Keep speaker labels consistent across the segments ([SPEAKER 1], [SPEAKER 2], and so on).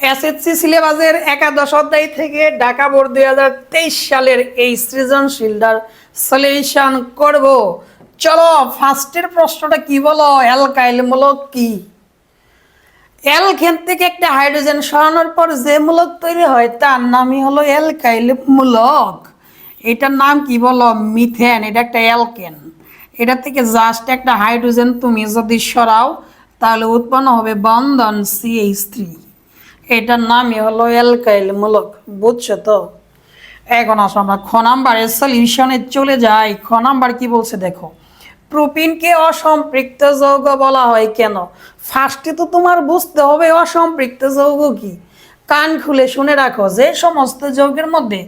[SPEAKER 1] SSC সিলেবাসের একাদশ অধ্যায় থেকে ঢাকা বোর্ড দুই হাজার তেইশ সালের এই সৃজনশীলটার সলিউশন করব। চলো ফার্স্টের প্রশ্নটা কি বলো? অ্যালকাইল মূলক কি? অ্যালকেন থেকে একটা হাইড্রোজেন সরানোর পর যে মূলক তৈরি হয়, তার নামই হলো অ্যালকাইল মূলক এটার নাম কি বলো? মিথেন, এটা একটা অ্যালকেন। এটা থেকে জাস্ট একটা হাইড্রোজেন তুমি যদি সরাও, তাহলে উৎপন্ন হবে বন্ধন সিএইচ থ্রি এটার নামই হলো অ্যালকাইল মূলক, বুঝছ তো? এখন আসো আমরা, খ নাম্বারের সলিউশনে চলে যাই। খ নাম্বার কি বলছে দেখো, প্রোপিনকে অসম্পৃক্ত যৌগ বলা হয় কেন? ফার্স্টে তো তোমার বুঝতে হবে অসম্পৃক্ত যৌগ কি। কান খুলে শুনে রাখো, যে সমস্ত যৌগের মধ্যে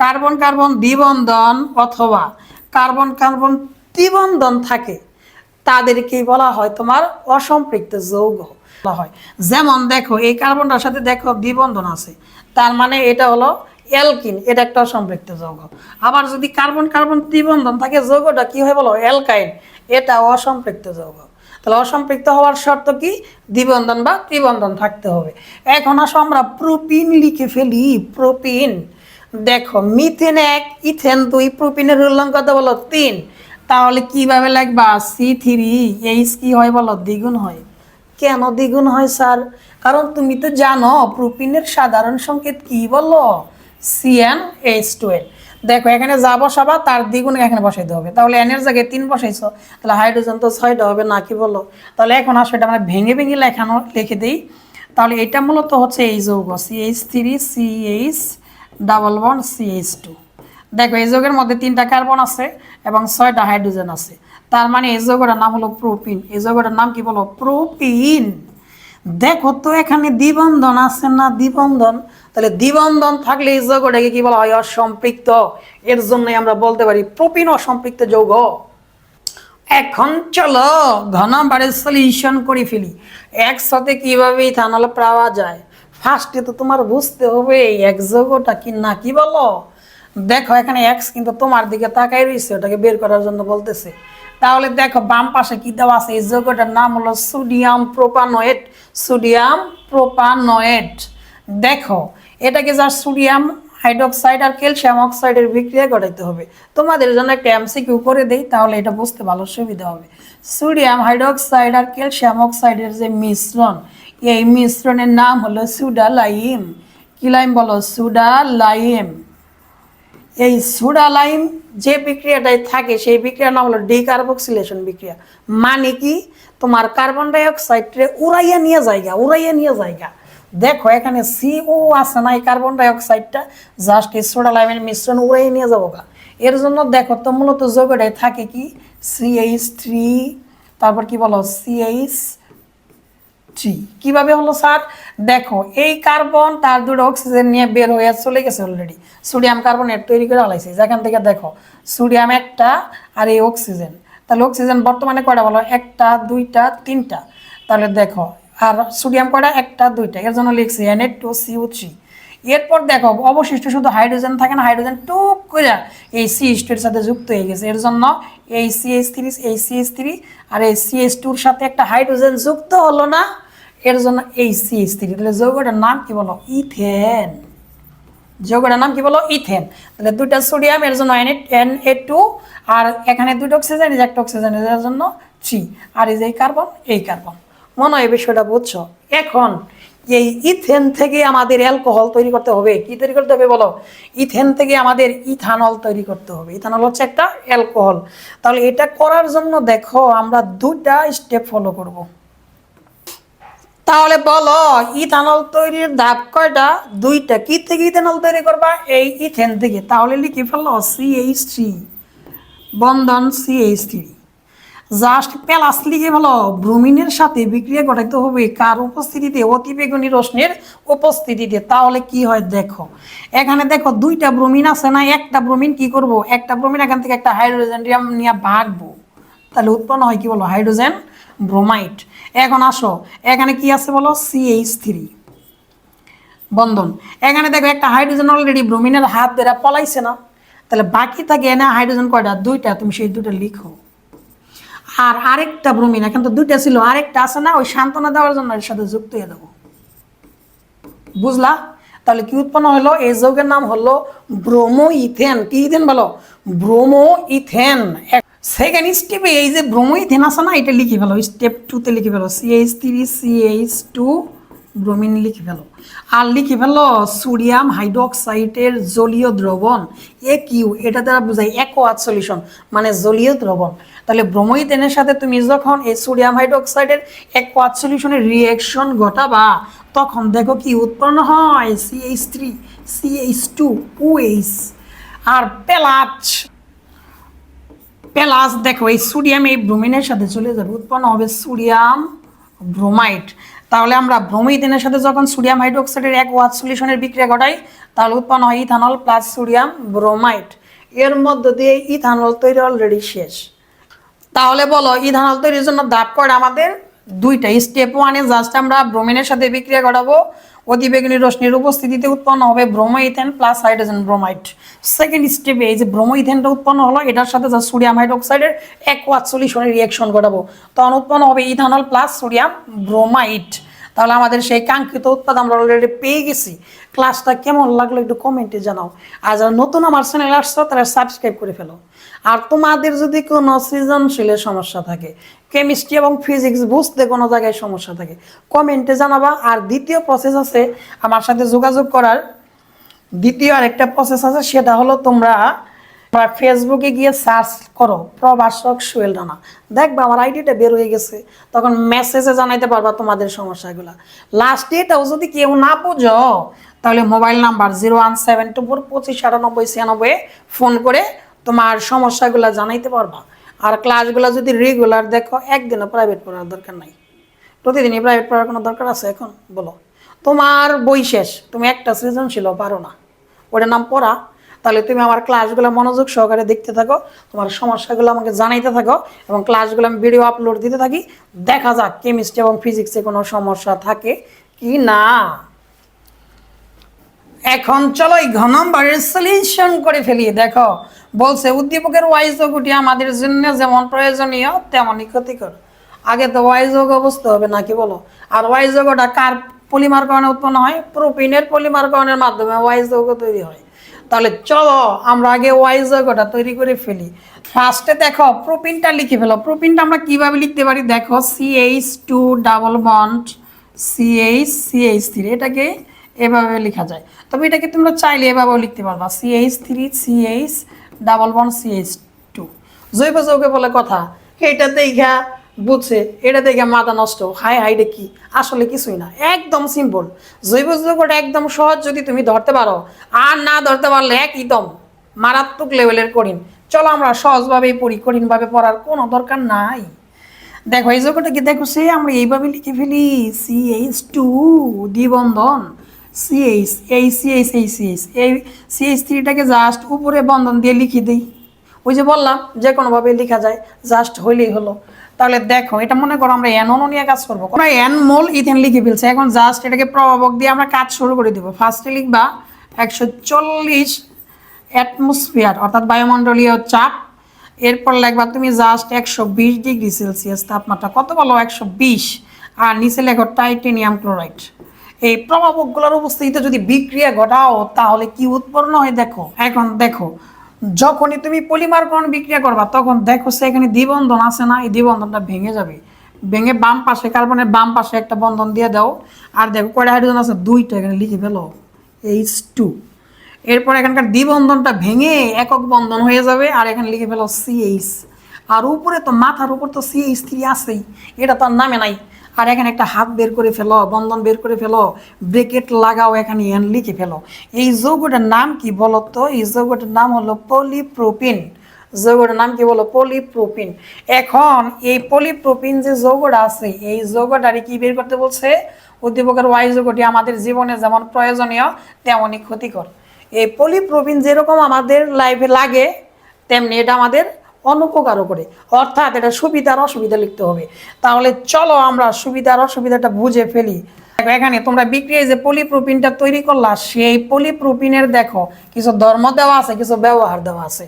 [SPEAKER 1] কার্বন কার্বন দ্বিবন্ধন অথবা কার্বন কার্বন ত্রিবন্ধন থাকে, তাদেরকেই বলা হয় তোমার অসম্পৃক্ত যৌগ। হয়। যেমন দেখো, এই কার্বনটার সাথে দেখো দ্বিবন্ধন আছে। তার মানে এটা হলো অ্যালকিন, এটা একটা অসম্পৃক্ত যৌগ। আবার যদি কার্বন কার্বন ত্রিবন্ধন থাকে, যৌগটা কি হয় বলো? অ্যালকাইন, এটা অসম্পৃক্ত যৌগ। তাহলে অসম্পৃক্ত হওয়ার শর্ত কি? দ্বিবন্ধন বা ত্রিবন্ধন থাকতে হবে। এখন আসো আমরা, প্রোপিন লিখে ফেলি, প্রোপিন। দেখো, মিথেন এক, ইথেন দুই, প্রোপিনের উল্লঙ্ঘ কত বলো তিন। তাহলে কীভাবে লাগবা সি থ্রি, এইচ কি হয় বলো? দ্বিগুণ হয়। কেন দ্বিগুণ হয়, স্যার? কারণ তুমি তো জানো, প্রোপিনের সাধারণ সংকেত কি বলো? সিএন এইচ টুয়েলভ দেখো, এখানে যা বসাবা, তার দ্বিগুণ এখানে বসাইতে হবে। তাহলে এনের জায়গায় তিন বসাইছো, তাহলে হাইড্রোজেন তো ছয়টা হবে না, কি বলো? তাহলে এখন আসো, এটা আমরা ভেঙে ভেঙে লেখানো, লিখে দিই। তাহলে এটা মূলত হচ্ছে এই যৌগ CH three CH double one CH two দেখো, এই যৌগের মধ্যে তিনটা কার্বন আছে এবং ছয়টা হাইড্রোজেন আছে। তার মানে এই যৌগটার নাম হলো প্রোপিন। এই যৌগটার নাম কি বলো? প্রোপিন। দেখো তো এখানে দ্বিবন্ধন আছে না দ্বিবন্ধন? তাহলে দ্বিবন্ধন থাকলে এই যৌগটাকে কি বলা হয়? অসম্পৃক্ত। এর জন্যই আমরা বলতে পারি প্রোপিন অসম্পৃক্ত যৌগ। এখন চলো ঘন বারের সলিউশন করে ফেলি। একসাথে কীভাবে ইথানল পাওয়া যায়? ফার্স্টে তো তোমার বুঝতে হবে এক যৌগটা কি না, কি বলো? দেখো এখানে এক্স কিন্তু তোমার দিকে তাকাই রয়েছে, ওটাকে বের করার জন্য বলতেছে। তাহলে দেখো বাম পাশে কি দেওয়া আছে? এই যৌগটার নাম হলো সোডিয়াম প্রোপানোয়েট সোডিয়াম প্রোপানোয়েট দেখো, এটাকে যা সোডিয়াম হাইড্রোক্সাইড আর ক্যালসিয়াম অক্সাইডের বিক্রিয়া ঘটাইতে হবে। তোমাদের জন্য একটা এমসিকিউ করে দেই, তাহলে এটা বুঝতে ভালো সুবিধা হবে। সোডিয়াম হাইড্রোক্সাইড আর ক্যালসিয়াম অক্সাইডের যে মিশ্রণ, এই মিশ্রণের নাম হলো সুডালাইম। কি লাইম বলো? সুডালাইম। এই সুডালাইম যে বিক্রিয়াটাই থাকে, সেই বিক্রিয়ার নাম হলো ডিকার্বক্সিলেশন বিক্রিয়া। মানে কি? তোমার কার্বন ডাইঅক্সাইডে উড়াইয়া নিয়ে জায়গা, উড়াইয়া নিয়ে জায়গা। দেখো, এখানে সিও আছে না এই কার্বন ডাইঅক্সাইডটা? জাস্ট এই সোডালাইমের মিশ্রণ উড়াইয়া নিয়ে যাব গা। এর জন্য দেখো, তো মূলত যোগটাই থাকে কি? সিএইচ থ্রি তারপর কি বলো? সিএইচ থ্রি কীভাবে হলো স্যার? দেখো, এই কার্বন, তার দুটো অক্সিজেন নিয়ে বের হয়ে চলে গেছে অলরেডি সোডিয়াম কার্বনেট তৈরি করে আলাইছে। যেখান থেকে দেখো সোডিয়াম একটা আর এই অক্সিজেন তাহলে অক্সিজেন বর্তমানে কয়টা বলো? একটা, দুইটা, তিনটা। তাহলে দেখো, আর সোডিয়াম কয়টা? একটা, দুইটা। এর জন্য লিখছি N eight two CO three এরপর দেখো, অবশিষ্ট শুধু হাইড্রোজেন থাকে না হাইড্রোজেন টুপ করে এই সি স্টুর সাথে যুক্ত হয়ে গেছে। এর জন্য এই সিএইচ থ্রি এই সিএইচ থ্রি আর এই সিএইচ টুর সাথে একটা হাইড্রোজেন যুক্ত হলো না। এর জন্য এই সিএইচ থ্রি তাহলে যৌগটার নাম কি বলো? ইথেন। যৌগটার নাম কি বলো? ইথেন। তাহলে দুইটা সোডিয়াম, এর জন্য এন এন এ টু আর এখানে দুটো অক্সিজেন একটা অক্সিজেন এর জন্য থ্রি আর এই যে কার্বন এই কার্বন মনে হয় বিষয়টা বুঝছ? এখন এই ইথেন থেকে আমাদের অ্যালকোহল তৈরি করতে হবে। কি তৈরি করতে হবে বলো? ইথেন থেকে আমাদের ইথানল তৈরি করতে হবে। ইথানল হচ্ছে একটা অ্যালকোহল তাহলে এটা করার জন্য দেখো, আমরা দুটা স্টেপ ফলো করব। তাহলে বলো, ইথানল তৈরির ধাপ কয়টা? দুইটা। কি থেকে ইথানল তৈরি করবা? এই ইথেন থেকে। তাহলে লিখে ফেলো সিএইচ থ্রি বন্ধন সিএইচ থ্রি জাস্ট প্যালাস লিখে ফেলো। ব্রোমিনের সাথে বিক্রিয়া ঘটাইতে হবে। কার উপস্থিতিতে? অতি বেগুনি রশ্মির উপস্থিতিতে। তাহলে কি হয় দেখো। এখানে দেখো দুইটা ব্রোমিন আছে না? একটা ব্রোমিন কি করব? একটা ব্রোমিন এখান থেকে একটা হাইড্রোজেন নিয়ে ভাগবো। তাহলে উৎপন্ন হয় কি বলো? Hydrogen bromide. এখন আসো, এখানে কি আছে বলো? সিএইচ থ্রি বন্ধন। এখানে দেখো একটা হাইড্রোজেন অলরেডি ব্রোমিনের হাত দেরা পলাইছে না। তাহলে বাকি থাকে এনে হাইড্রোজেন কয়টা? দুইটা, তুমি সেই দুটো লিখো। আর আরেকটা ব্রোমিন, এখন তো দুইটা ছিল, আরেকটা আছে না, ওই সান্ত্বনা দেওয়ার জন্য এর সাথে যুক্ত হয়ে দেবো বুঝলা? তাহলে কি উৎপন্ন হলো? এই যৌগের নাম হলো ব্রোমো ইথেন কি ইথেন বলো? ব্রোমো ইথেন সেকেন্ড স্টেপে এই যে ব্রোমো ইথেন আছে না, এটা লিখে ফেলো। স্টেপ টুতে লিখে ফেলো। CH three CH two bromine লিখে ফেলো। আর লিখে ফেলো, সোডিয়াম হাইড্রোক্সাইডের জলীয় দ্রবণ এ কিউ এটা দ্বারা বোঝায় অ্যাকোয়াজ সলিউশন মানে জলীয় দ্রবণ। তাহলে ব্রোমোইথেনের সাথে তুমি যখন এই সোডিয়াম হাইড্রোক্সাইডের অ্যাকোয়াজ সলিউশনের রিয়েকশন ঘটাবা, তখন দেখো কি উৎপন্ন হয়। CH three CH two OH আর পেলাচ। প্লাস দেখো এই সোডিয়াম, এই ব্রোমিনের সাথে চলে যাবে, উৎপন্ন হবে সোডিয়াম ব্রোমাইড। তাহলে আমরা ব্রোমিথেনের সাথে যখন সোডিয়াম হাইড্রোক্সাইডের এক ওয়াট সলিউশনের বিক্রিয়া ঘটাই, তাহলে উৎপন্ন হয় ইথানল প্লাস সোডিয়াম ব্রোমাইড। এর মধ্য দিয়ে ইথানল তৈরি অলরেডি শেষ। তাহলে বলো, ইথানল তৈরির জন্য ধাপ করে আমাদের? দুইটা। স্টেপ ওয়ানে জাস্ট আমরা ব্রোমিনের সাথে বিক্রিয়া ঘটাবো। অতিবেগুনি রশ্মির উপস্থিতিতে উৎপন্ন হবে bromoethane plus hydrogen bromide second স্টেপে এই যে ব্রোমোইথেনটা উৎপন্ন হলো, এটার সাথে যা সোডিয়াম হাইড্রোক্সাইডের অ্যাকোয়াস সলিউশনের রিয়াকশন ঘটাবো। তখন উৎপন্ন হবে ইথানল প্লাস সোডিয়াম ব্রোমাইড তাহলে আমাদের সেই কাঙ্ক্ষিত উৎপাদ আমরা অলরেডি পেয়ে গেছি। ক্লাসটা কেমন লাগল একটু কমেন্টে জানাও। আর যারা নতুন আমার চ্যানেল আসছো, তারা সাবস্ক্রাইব করে ফেলো। আর তোমাদের যদি কোনো সৃজনশীলের সমস্যা থাকে কেমিস্ট্রি এবং ফিজিক্স বুঝতে কোনো জায়গায় সমস্যা থাকে কমেন্টে জানাবা। আর দ্বিতীয় প্রসেস আছে আমার সাথে যোগাযোগ করার। দ্বিতীয় আরেকটা প্রসেস আছে, সেটা হলো তোমরা ফেসবুকে গিয়ে সার্চ করো, প্রভাষক সুয়েল রানা। দেখবা আমার আইডিটা বের হয়ে গেছে, তখন মেসেজে জানাইতে পারবা তোমাদের সমস্যাগুলো। লাস্ট এটাও যদি কেউ না বুঝো, তাহলে mobile number zero one seven two four পঁচিশ আটানব্বই ছিয়ানব্বই ফোন করে তোমার সমস্যাগুলো জানাইতে পারবা। আর ক্লাসগুলো যদি রেগুলার দেখো, একদিনও প্রাইভেট পড়ার দরকার নাই। প্রতিদিনই প্রাইভেট পড়ার কোনো দরকার আছে এখন? বলো। তোমার বই শেষ, তুমি একটা সৃজনশীল পারো না। ওটার নাম পড়া। তাহলে তুমি আমার ক্লাসগুলো মনোযোগ সহকারে দেখতে থাকো, তোমার সমস্যাগুলো আমাকে জানাইতে থাকো এবং ক্লাসগুলো আমি ভিডিও আপলোড দিতে থাকি। দেখা যাক কেমিস্ট্রি এবং ফিজিক্সে কোনো সমস্যা থাকে কি না। এখন চলো এই ঘ নম্বরের সলিউশন করে ফেলি, দেখো। বলছে, উদ্দীপকের ওয়াই যোগটি আমাদের জন্য যেমন প্রয়োজনীয়, তেমনই ক্ষতিকর। আগে তো ওয়াই যোগ বুঝতে হবে নাকি বলো? আর ওয়াই যোগটা কার পলিমার কারণে উৎপন্ন হয়? প্রোপিনের পলিমার কারণের মাধ্যমে ওয়াই যোগ তৈরি হয়। তাহলে চলো, আমরা আগে ওয়াই যোগটা তৈরি করে ফেলি। ফার্স্টে দেখো প্রোপিনটা লিখে ফেলো। প্রোপিনটা আমরা কীভাবে লিখতে পারি? দেখো CH two double bond CH CH three এটাকে এভাবে লেখা যায়। তবে এটাকে তোমরা চাইলে এভাবেও লিখতে পারবা। CH three CH double bond CH two জৈব যৌগে বলে কথা। এটা দেখা বুঝছে, এটা দেখে মাথা নষ্ট। হাই হাই রে কি? আসলে কিছুই না। একদম সিম্পল জৈব যৌগটা একদম সহজ যদি তুমি ধরতে পারো। আর না ধরতে পারলে একদম মারাত্মক লেভেলের কঠিন। চলো আমরা সহজভাবেই পড়ি কঠিনভাবে পড়ার কোনো দরকার নাই। দেখো, এই যৌগটা কি? দেখো, সে আমরা এইভাবে লিখে ফেলি। সিএইচ টু দ্বিবন্ধন। সিএইচ এই সিএইচ এই সিএইচ এই সিএইচ থ্রিটাকে জাস্ট উপরে বন্ধন দিয়ে লিখে দিই। ওই যে বললাম যে কোনোভাবে লেখা যায়। জাস্ট হইলেই হলো। তাহলে দেখো, এটা মনে করো আমরা এন অনু নিয়ে কাজ করব। এন মোল ইথেন লিখে ফেলছি। এখন জাস্ট এটাকে প্রভাবক দিয়ে আমরা কাজ শুরু করে দিব। ফার্স্টে লিখবা একশো চল্লিশ অ্যাটমসফিয়ার অর্থাৎ বায়ুমণ্ডলীয় চাপ। এরপর লিখবা তুমি জাস্ট একশো বিশ ডিগ্রি সেলসিয়াস তাপমাত্রা। কত বলো? একশো বিশ। আর নিচে লেখো টাইটেনিয়াম ক্লোরাইড এই প্রভাবকগুলোর উপস্থিতিতে যদি বিক্রিয়া ঘটাও, তাহলে কি উৎপন্ন হয়? দেখো, এখন দেখো যখনই তুমি পলিমারকরণ বিক্রিয়া করবা, তখন দেখো সেখানে দ্বিবন্ধন আছে না, এই দ্বিবন্ধনটা ভেঙে যাবে। ভেঙে বাম পাশে কার্বনের বাম পাশে একটা বন্ধন দিয়ে দাও। আর দেখো কয়টা হাইড্রোজেন আছে? দুইটা এখানে লিখে ফেলো। এইচ টু এরপর এখানকার দ্বিবন্ধনটা ভেঙে একক বন্ধন হয়ে যাবে, আর এখানে লিখে ফেলো সিএইচ আর উপরে তো মাথার উপর তো সিএইচ থ্রি আছেই, এটা তো আর নামে নাই। আর এখানে একটা হাত বের করে ফেলো, বন্ধন বের করে ফেলো, ব্রেকেট লাগাও এখানে এন লিখে ফেলো। এই যৌগটার নাম কি বলো তো এই যৌগটার নাম হলো পলিপ্রোপিন যৌগটার নাম কি বলো পলিপ্রোপিন এখন এই পলিপ্রোপিন যে যৌগটা আছে, এই যৌগটারে কি বের করতে বলছে? উদ্দীপকের ওয়াই যৌগটি আমাদের জীবনে যেমন প্রয়োজনীয়, তেমনই ক্ষতিকর। এই পলিপ্রোপিন যেরকম আমাদের লাইফে লাগে, তেমনি এটা আমাদের অনুপকারও করে। অর্থাৎ এটা সুবিধার অসুবিধা লিখতে হবে। তাহলে চলো আমরা সুবিধার অসুবিধাটা বুঝে ফেলি। এখানে তোমরা বিক্রিয়ে যে পলিপ্রোপিনটা তৈরি করলা, সেই পলিপ্রোপিনের দেখো, কিছু ধর্ম দেওয়া আছে, কিছু ব্যবহার দেওয়া আছে।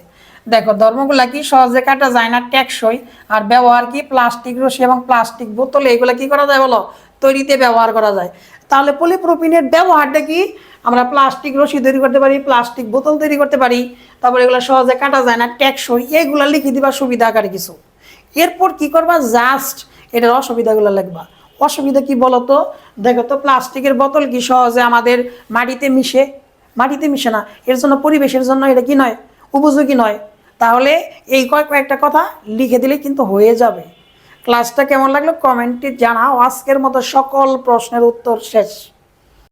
[SPEAKER 1] দেখো, ধর্মগুলা কি সহজে কাটা যায় না? টেকসই। আর ব্যবহার কি? প্লাস্টিক, রশি এবং প্লাস্টিক বোতলে এগুলো কি করা যায় বলো? তৈরিতে ব্যবহার করা যায়। তাহলে পলিপ্রোপিনের ব্যবহারটা কি? আমরা প্লাস্টিক রশি তৈরি করতে পারি, প্লাস্টিক বোতল তৈরি করতে পারি, তারপরে এগুলো সহজে কাটা যায় না ট্যাক্সই এগুলো লিখে দিবা সুবিধা আকারে কিছু। এরপর কি করবা? জাস্ট এটার অসুবিধাগুলো লিখবা। অসুবিধা কি বলতো? দেখো তো, প্লাস্টিকের বোতল কি সহজে আমাদের মাটিতে মিশে? মাটিতে মিশে না, এর জন্য পরিবেশের জন্য এটা কি নয়? উপযোগী নয়। তাহলে এই কয়েক কয়েকটা কথা লিখে দিলে কিন্তু হয়ে যাবে। ক্লাসটা কেমন লাগল? কমেন্টে জানাও। আজকের মতো সকল প্রশ্নের উত্তর শেষ।